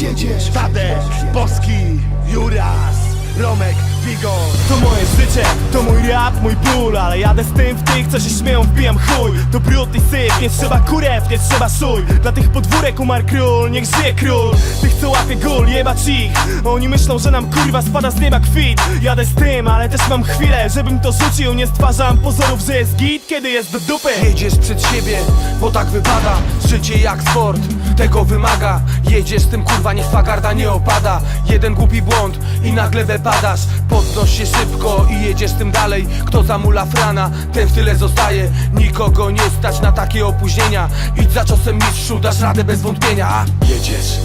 Jedziesz Tadek, Boski, Juras, Romek, Bigor To moje życie, to mój rap, mój ból Ale jadę z tym w tych, co się śmieją, wbijam chuj. To brud i syf, nie trzeba kurew, nie trzeba szuj Dla tych podwórek umarł król, niech żyje król. Tych co łapie gól, jebać ich. Oni myślą, że nam kurwa spada z nieba kwit. Jadę z tym, ale też mam chwilę, żebym to rzucił. Nie stwarzam pozorów, że jest git, kiedy jest do dupy. Jedziesz przed siebie, bo tak wypada. Życie jak sport, tego wymaga. Jedziesz tym kurwa, niech twa garda nie opada. Jeden głupi błąd i nagle wypadasz. Podnoś się szybko i jedziesz tym dalej. Kto zamula frana, ten w tyle zostaje. Nikogo nie stać na takie opóźnienia. Idź za czasem mistrzu, dasz radę bez wątpienia Jedziesz Jedziesz,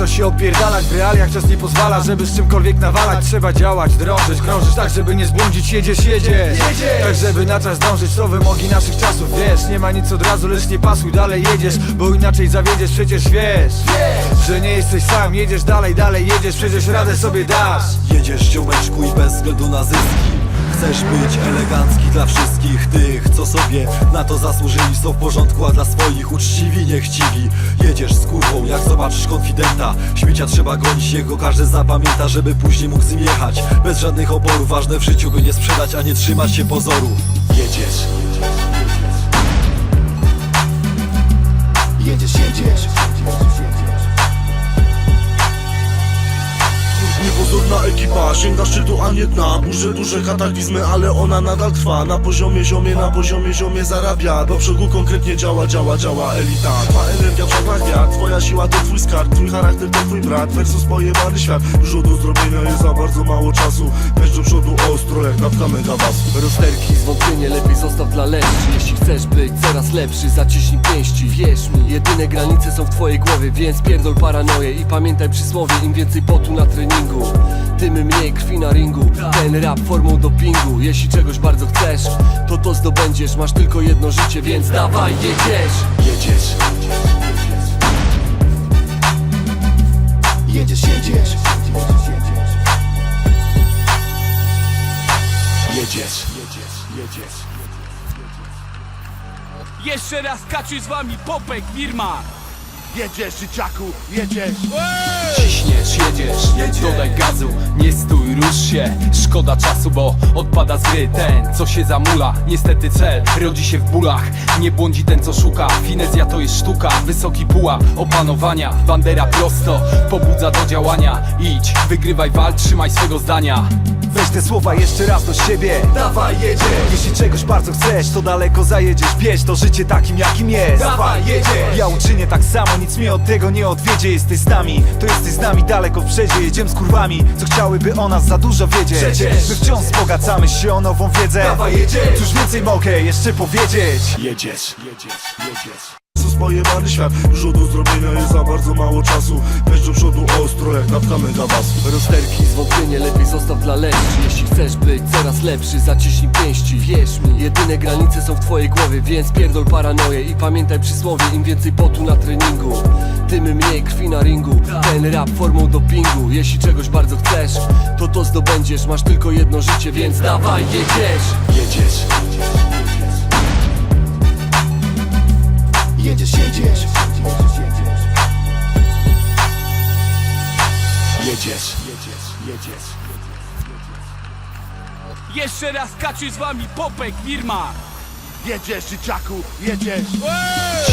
co się opierdalać, w realiach czas nie pozwala Żeby z czymkolwiek nawalać, trzeba działać, drążyć Krążyć tak, żeby nie zbłądzić, jedziesz, jedziesz. Tak, żeby na czas dążyć, to wymogi naszych czasów, wiesz. Nie ma nic od razu, lecz nie pasuj, dalej jedziesz Bo inaczej zawiedziesz, przecież wiesz Że nie jesteś sam, jedziesz dalej, dalej jedziesz Przecież radę sobie dasz. Jedziesz ziomeczku i bez względu na zyski Chcesz być elegancki dla wszystkich tych, co sobie na to zasłużyli Są w porządku, a dla swoich uczciwi, niechciwi Jedziesz z kurwą, jak zobaczysz konfidenta. Śmiecia trzeba gonić, jego każdy zapamięta Żeby później mógł z nim jechać. Bez żadnych oporów, ważne w życiu by nie sprzedać, a nie trzymać się pozoru. Jedziesz. Jedziesz, jedziesz Sięga szczytu, a nie dna Burzy. Duże kataklizmy, ale ona nadal trwa. Na poziomie ziomie, na poziomie ziomie zarabia. Do przodu konkretnie działa, działa, działa elita. Twa energia jak Twoja siła to twój skarb. Twój charakter to twój brat. Versus pojebany świat. Dużo do zrobienia jest za bardzo mało czasu. Weź do przodu ostro jak nawka megabasu Rozterki, zwątpienie lepiej zostaw dla leszczy Jeśli chcesz być coraz lepszy, zaciśnij pięści. Wierz mi, jedyne granice są w twojej głowie Więc pierdol paranoję i pamiętaj przysłowie Im więcej potu na treningu, tym mniej krwi na ringu Ten rap formą dopingu. Jeśli czegoś bardzo chcesz, to to zdobędziesz. Masz tylko jedno życie, więc dawaj, jedziesz. Jedziesz. Jedziesz, jedziesz. Jedziesz. Jeszcze raz kaczy z wami Popek Firma Jedziesz, dzieciaku, jedziesz. Ciśniesz, jedziesz, dodaj gazu, nie stój, rusz się. Szkoda czasu, bo odpada z gry ten, co się zamula. Niestety cel rodzi się w bólach, nie błądzi ten, co szuka. Finezja to jest sztuka, wysoki puła opanowania. Bandera prosto, pobudza do działania. Idź, wygrywaj, walcz, trzymaj swego zdania. Weź te słowa jeszcze raz do siebie. Dawaj, jedziesz. Jeśli czegoś bardzo chcesz, to daleko zajedziesz. Bierz to życie takim, jakim jest. Dawaj, jedziesz. Ja uczynię tak samo, nic mnie od tego nie odwiedzie. Jesteś z nami, to jesteś z nami daleko w przedzie. Jedziemy z kurwami, co chciałyby o nas za dużo wiedzieć. Przecież. My wciąż wzbogacamy się o nową wiedzę. Dawaj, jedziesz. Cóż więcej mogę jeszcze powiedzieć. Jedziesz Jedziesz Versus pojebany świat Dużo do zrobienia jest za bardzo mało czasu. Weź do przodu ostro jak nawka megabasu Rozterki, zwątpienie lepiej zostaw dla leszczy Jeśli chcesz być coraz lepszy, zaciśnij pięści. Wierz mi, jedyne granice są w twojej głowie Więc pierdol paranoję i pamiętaj przysłowie Im więcej potu na treningu, tym mniej krwi na ringu. Ten rap formą dopingu Jeśli czegoś bardzo chcesz, to to zdobędziesz. Masz tylko jedno życie, więc dawaj, jedziesz. Jedziesz Jedziesz, jedziesz Jedziesz. Jeszcze raz kaczy z wami Popek Firma Jedziesz, dzieciaku, jedziesz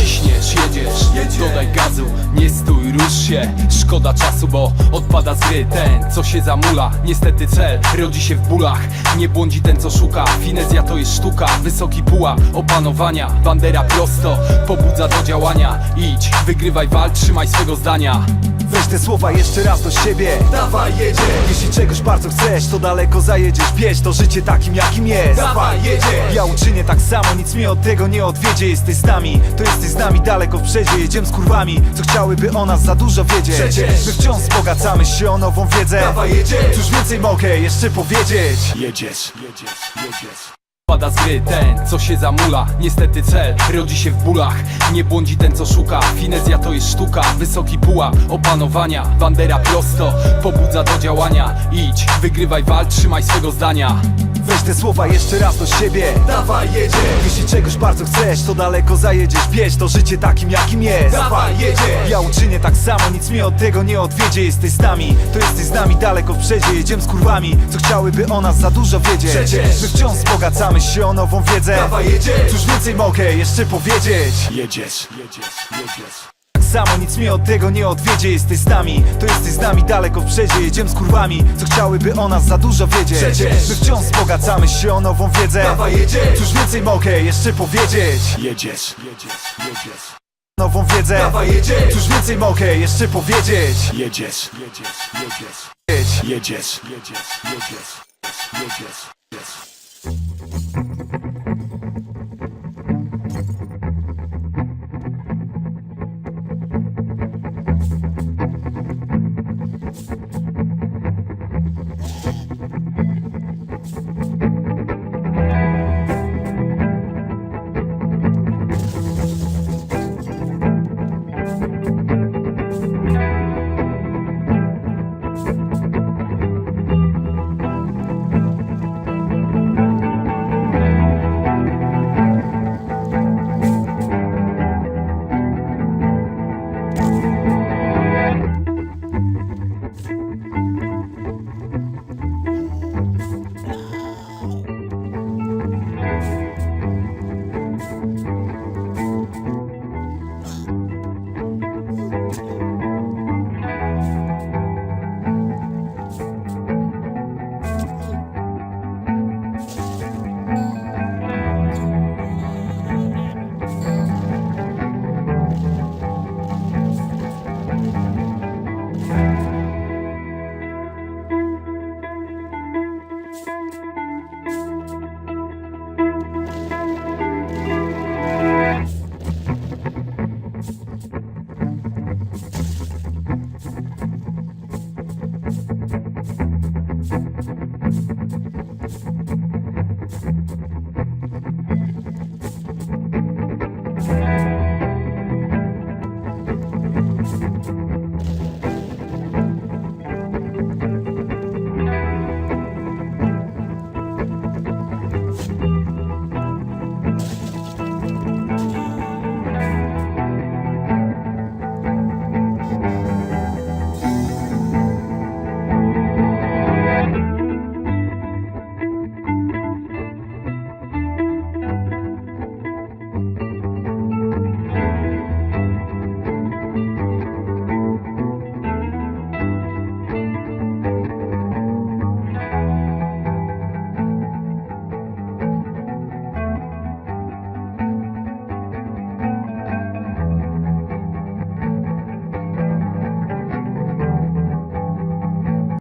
Ciśniesz, jedziesz, dodaj gazu, nie stój, rusz się. Szkoda czasu, bo odpada z gry ten, co się zamula Niestety cel rodzi się w bólach, nie błądzi ten, co szuka. Finezja to jest sztuka, wysoki puła opanowania Bandera prosto, pobudza do działania. Idź, wygrywaj, walcz, trzymaj swego zdania. Weź te słowa jeszcze raz do siebie. Dawaj, jedziesz. Jeśli czegoś bardzo chcesz, to daleko zajedziesz. Bierz to życie takim, jakim jest. Dawaj, jedziesz. Ja uczynię tak samo, nic mnie od tego nie odwiedzie. Jesteś z nami, to jesteś z nami daleko w przedzie Jedziemy z kurwami, co chciałyby o nas za dużo wiedzieć. Przecież. My wciąż wzbogacamy się o nową wiedzę. Dawaj, jedziesz. Cóż więcej mogę jeszcze powiedzieć? Jedziesz Jedziesz Pada z gry ten, co się zamula. Niestety cel rodzi się w bólach. Nie błądzi ten, co szuka. Finezja to jest sztuka. Wysoki pułap opanowania. Bandera prosto Pobudza do działania. Idź, wygrywaj, walcz, trzymaj swego zdania. Weź te słowa jeszcze raz do siebie. Dawaj jedziesz Jeśli czegoś bardzo chcesz, to daleko zajedziesz. Bierz to życie takim jakim jest. Dawaj jedziesz Ja uczynię tak samo, nic mnie od tego nie odwiedzie. Jesteś z nami, to jesteś z nami daleko w przedzie. Jedziemy z kurwami, co chciałyby o nas za dużo wiedzieć. Przecież. My wciąż wzbogacamy się o nową wiedzę. Dawaj jedziesz. Cóż więcej mogę jeszcze powiedzieć? Jedziesz, jedziesz, jedziesz. Tak samo nic mnie od tego nie odwiedzie. Jesteś z nami, to jesteś z nami daleko w przedzie. Jedziemy z kurwami, co chciałyby o nas za dużo wiedzieć. Przecież. My wciąż wzbogacamy się o nową wiedzę. Dawaj jedziesz. Cóż więcej mogę jeszcze powiedzieć? Jedziesz, jedziesz, jedziesz. Nową wiedzę. Dawaj jedziesz. Cóż więcej mogę jeszcze powiedzieć? Jedziesz, jedziesz, jedziesz Jedziesz, jedziesz, jedziesz